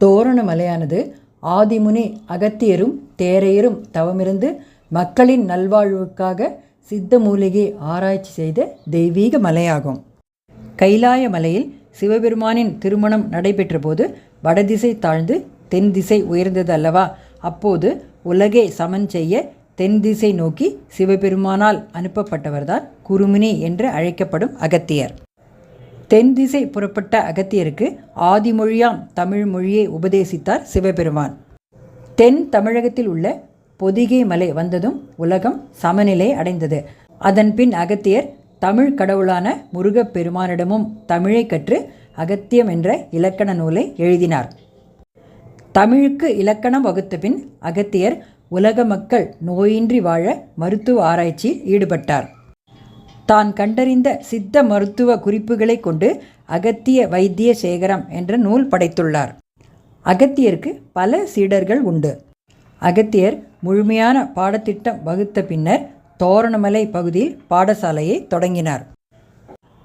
தோரண மலையானது ஆதிமுனி அகத்தியரும் தேரையரும் தவமிருந்து மக்களின் நல்வாழ்வுக்காக சித்த மூலிகை ஆராய்ச்சி செய்த தெய்வீக மலையாகும். கைலாய மலையில் சிவபெருமானின் திருமணம் நடைபெற்றபோது வடதிசை தாழ்ந்து தென் திசை உயர்ந்தது அல்லவா அப்போது உலகை சமன் செய்ய தென் திசை நோக்கி சிவபெருமானால் அனுப்பப்பட்டவர்தான் குருமினி என்று அழைக்கப்படும் அகத்தியர். தென் திசை புறப்பட்ட அகத்தியருக்கு ஆதிமொழியாம் தமிழ் மொழியை உபதேசித்தார் சிவபெருமான். தென் தமிழகத்தில் உள்ள பொதிகை மலை வந்ததும் உலகம் சமநிலை அடைந்தது. அதன் பின் அகத்தியர் தமிழ் கடவுளான முருகப்பெருமானிடமும் தமிழை கற்று அகத்தியம் என்ற இலக்கண நூலை எழுதினார். தமிழுக்கு இலக்கணம் வகுத்த பின் அகத்தியர் உலக மக்கள் நோயின்றி வாழ மருத்துவ ஆராய்ச்சியில் ஈடுபட்டார். தான் கண்டறிந்த சித்த மருத்துவ குறிப்புகளை கொண்டு அகத்திய வைத்திய சேகரம் என்ற நூல் படைத்துள்ளார். அகத்தியருக்கு பல சீடர்கள் உண்டு. அகத்தியர் முழுமையான பாடத்திட்டம் வகுத்த பின்னர் தோரணமலை பகுதியில் பாடசாலையை தொடங்கினார்.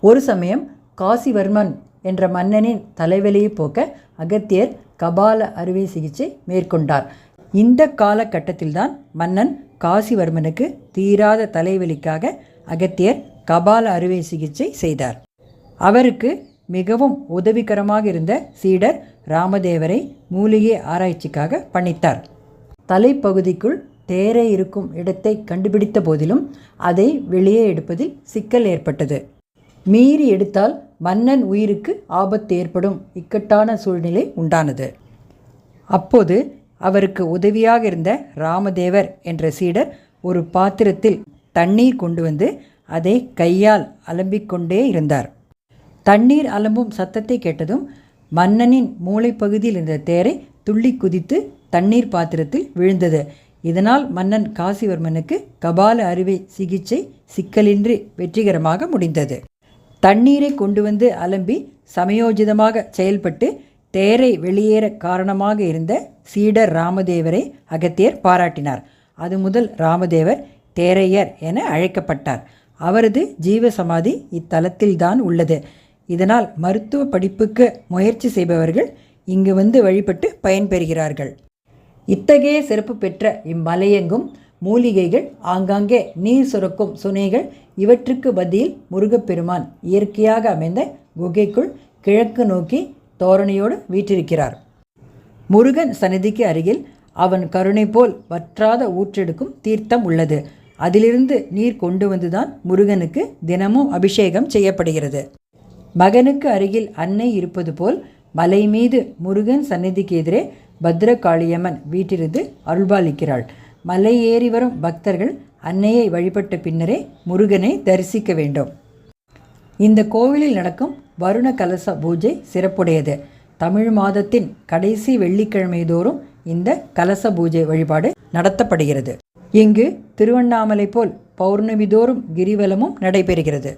ஒரு சமயம் காசிவர்மன் என்ற மன்னனின் தலைவலியை போக்க அகத்தியர் கபால அறுவை சிகிச்சை மேற்கொண்டார். இந்த காலகட்டத்தில்தான் மன்னன் காசிவர்மனுக்கு தீராத தலைவலிக்காக அகத்தியர் கபால அறுவை சிகிச்சை செய்தார். அவருக்கு மிகவும் உதவிகரமாக இருந்த சீடர் ராமதேவரை மூலிகை ஆராய்ச்சிக்காக பணித்தார் தலைப்பகுதிக்குள் தேரை இருக்கும் இடத்தை கண்டுபிடித்த போதிலும் அதை வெளியே எடுப்பதில் சிக்கல் ஏற்பட்டது. மீறி எடுத்தால் மன்னன் உயிருக்கு ஆபத்து ஏற்படும் இக்கட்டான சூழ்நிலை உண்டானது. அப்போது அவருக்கு உதவியாக இருந்த ராமதேவர் என்ற சீடர் ஒரு பாத்திரத்தில் தண்ணீர் கொண்டு வந்து அதை கையால் அலம்பிக்கொண்டே இருந்தார். தண்ணீர் அலம்பும் சத்தத்தை கேட்டதும் மன்னனின் மூளைப்பகுதியில் இருந்த தேரை துள்ளி குதித்து தண்ணீர் பாத்திரத்தில் விழுந்தது. இதனால் மன்னன் காசிவர்மனுக்கு கபால அறுவை சிகிச்சை சிக்கலின்றி வெற்றிகரமாக முடிந்தது. தண்ணீரை கொண்டு வந்து அலம்பி சமயோஜிதமாக செயல்பட்டு தேரை வெளியேற காரணமாக இருந்த சீடர் ராமதேவரை அகத்தியர் பாராட்டினார். அது முதல் ராமதேவர் தேரையர் என அழைக்கப்பட்டார். அவரது ஜீவசமாதி இத்தலத்தில்தான் உள்ளது. இதனால் மருத்துவ படிப்புக்கு முயற்சி செய்பவர்கள் இங்கு வந்து வழிபட்டு பயன்பெறுகிறார்கள் இத்தகைய சிறப்பு பெற்ற இம்மலையெங்கும் மூலிகைகள் ஆங்காங்கே நீர் சுரக்கும் சுனைகள் இவற்றுக்கு பதில் முருகப்பெருமான் இயற்கையாக அமைந்த குகைக்குள் கிழக்கு நோக்கி தோரணையோடு வீற்றிருக்கிறார். முருகன் சன்னதிக்கு அருகில் அவன் கருணை போல் வற்றாத ஊற்றெடுக்கும் தீர்த்தம் உள்ளது. அதிலிருந்து நீர் கொண்டு வந்துதான் முருகனுக்கு தினமும் அபிஷேகம் செய்யப்படுகிறது. மகனுக்கு அருகில் அன்னை இருப்பது போல் மலை மீது முருகன் சந்நிதிக்கு எதிரே பத்ரகாளியம்மன் வீட்டிலிருந்து அருள்பாலிக்கிறாள். மலை ஏறி வரும் பக்தர்கள் அன்னையை வழிபட்ட பின்னரே முருகனை தரிசிக்க வேண்டும். இந்த கோவிலில் நடக்கும் வருண கலச பூஜை சிறப்புடையது. தமிழ் மாதத்தின் கடைசி வெள்ளிக்கிழமை தோறும் இந்த கலச பூஜை வழிபாடு நடத்தப்படுகிறது. இங்கு திருவண்ணாமலை போல் பௌர்ணமி தோறும் கிரிவலமும் நடைபெறுகிறது.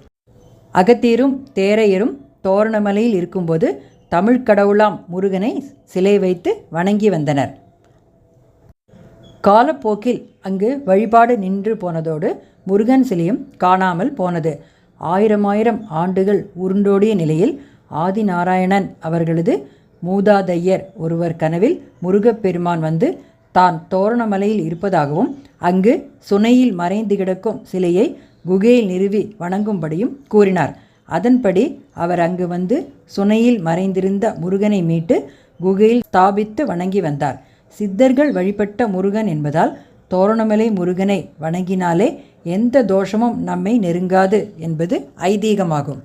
அகத்தியரும் தேரையரும் தோரணமலையில் இருக்கும்போது தமிழ் கடவுளாம் முருகனை சிலை வைத்து வணங்கி வந்தனர். காலப்போக்கில் அங்கு வழிபாடு நின்று போனதோடு முருகன் சிலையும் காணாமல் போனது. ஆயிரம் ஆயிரம் ஆண்டுகள் உருண்டோடிய நிலையில் ஆதிநாராயணன் அவர்களது மூதாதையர் ஒருவர் கனவில் முருகப்பெருமான் வந்து தான் தோரணமலையில் இருப்பதாகவும் அங்கு சுனையில் மறைந்து கிடக்கும் சிலையை குகையில் நிறுவி வணங்கும்படியும் கூறினார். அதன்படி அவர் அங்கு வந்து சுனையில் மறைந்திருந்த முருகனை மீட்டு குகையில் ஸ்தாபித்து வணங்கி வந்தார். சித்தர்கள் வழிபட்ட முருகன் என்பதால் தோரணமலை முருகனை வணங்கினாலே எந்த தோஷமும் நம்மை நெருங்காது என்பது ஐதீகமாகும்.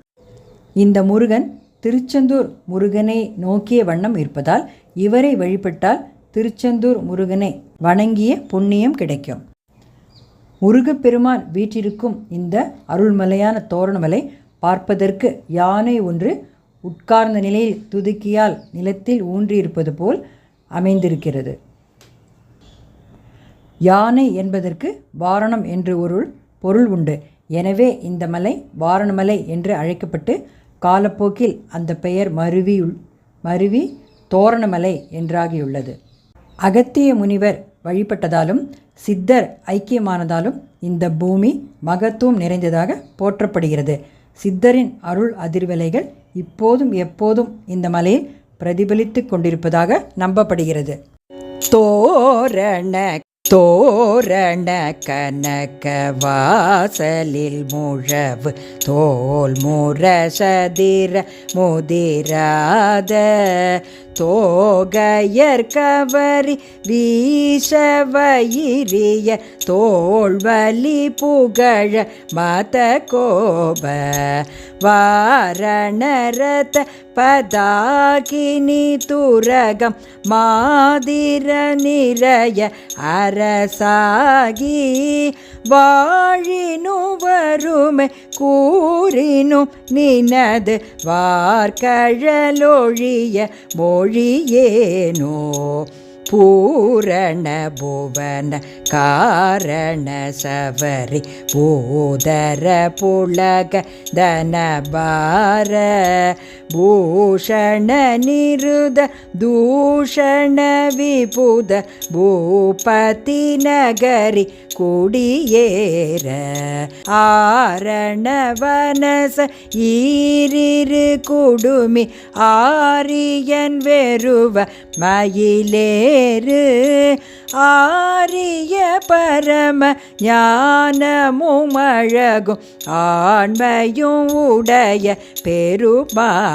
இந்த முருகன் திருச்செந்தூர் முருகனை நோக்கிய வண்ணம் இருப்பதால் இவரை வழிபட்டால் திருச்செந்தூர் முருகனை வணங்கிய புண்ணியம் கிடைக்கும். முருகப்பெருமான் வீற்றிருக்கும் இந்த அருள்மலையான தோரணமலை பார்ப்பதற்கு யானை ஒன்று உட்கார்ந்த நிலையில் துதுக்கியால் நிலத்தில் ஊன்றியிருப்பது போல் அமைந்திருக்கிறது. யானை என்பதற்கு வாரணம் என்று ஒரு பொருள் உண்டு. எனவே இந்த மலை வாரணமலை என்று அழைக்கப்பட்டு காலப்போக்கில் அந்த பெயர் மருவி மருவி தோரணமலை என்றாகியுள்ளது. அகத்திய முனிவர் வழிபட்டதாலும் சித்தர் ஐக்கியமானதாலும் இந்த பூமி மகத்துவம் நிறைந்ததாக போற்றப்படுகிறது. சித்தரின் அருள் அதிர்வலைகள் இப்போதும் எப்போதும் இந்த மலையில் பிரதிபலித்து கொண்டிருப்பதாக நம்பப்படுகிறது. தோரண தோரண கனக வாசலில் முழவு தோல் முரசதிர முதிராத தோகையர் கவரி வீசவயிரிய தோல்வலி புகழ மத கோப வாரணரத பதாகினி துரகம் மாதிர நிறைய அரசாகி வாழினு வறுமை கூறினும் நினது வார்கழலொழிய மொழியேனோ? பூரண புவன காரண சவரி பூதர புலக தனபார பூஷண நிருத தூஷண விபுத பூபதி நகரி குடியேற ஆரணவனச ஈரிரு குடுமி ஆரியன் வெறுவ மயிலேறு ஆரிய பரம ஞானமும் அழகும் ஆண்மையும் உடைய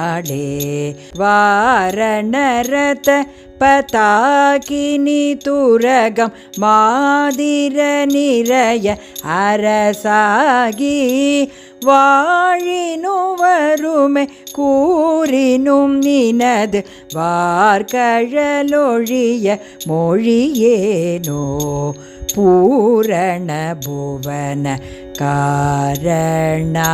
பெருமாளே வாரணரத பதாகினி துரகம் மாதிர நிறைய அரசாகி வாழினு வறுமை கூறினும் நினது வார்கழலொழிய மொழியேனோ. பூரண புவன காரணா